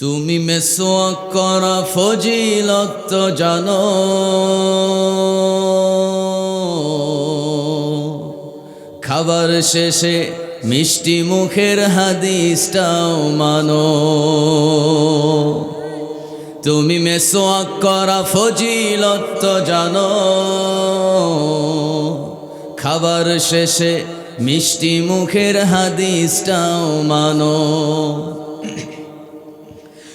তুমি মেসোয়াক করা ফজিলত জানো। খাবার শেষে মিষ্টি মুখের হাদিসটাও মানো। তুমি মেসোয়াক করা ফজিলত জানো। খাবার শেষে মিষ্টি মুখের হাদিসটাও মানো।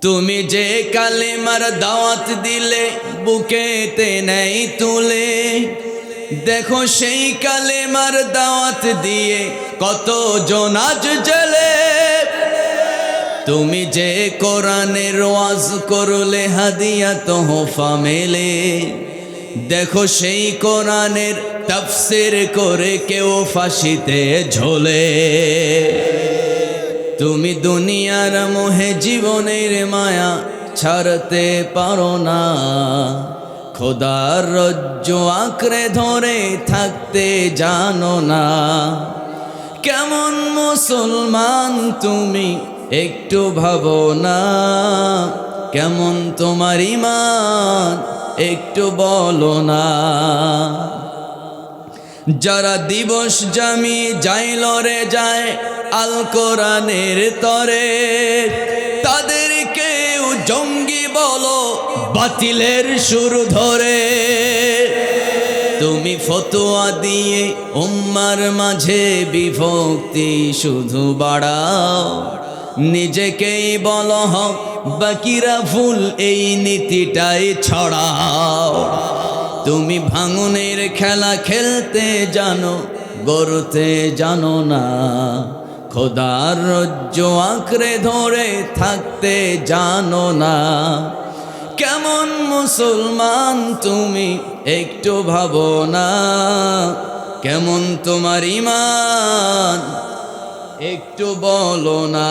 তুমি যে কালেমার দাওয়াত দিলে, বুকেতে নেই তুলে। দেখো সেই কালেমার দাওয়াত দিয়ে কত জনাজ জেলে। তুমি যে কোরআনের ওয়াজ করলে, হাদিয়া তোহফা মেলে। দেখো সেই কোরআনের তাফসির করে কেউ ফাঁসিতে ঝোলে। তুমি দুনিয়ার মোহে জীবনের মায়া ছাড়তে পারো না। খোদার রজ্জ আঁকড়ে ধরে থাকতে জানো না। কেমন মুসলমান তুমি একটু ভাবো না। কেমন তোমার ইমান একটু বলো না। যারা দিবস জামি যাই লরে যায় আল কোরআনের তরে, তাদের কেউ জঙ্গি বলো বাতিলের সুর ধরে। তুমি ফতোয়া দিয়ে উম্মার মাঝে বিভক্তি শুধু বাড়াও। নিজেকেই বল হক, বাকিরা ফুল এই নীতিটাই ছড়াও। তুমি ভাঙনের খেলা খেলতে জানো, গড়তে জানো না। খোদার রজ্জ আঁকড়ে ধরে থাকতে জানো না। কেমন মুসলমান তুমি একটু ভাবো না। কেমন তোমার ইমান একটু বলো না।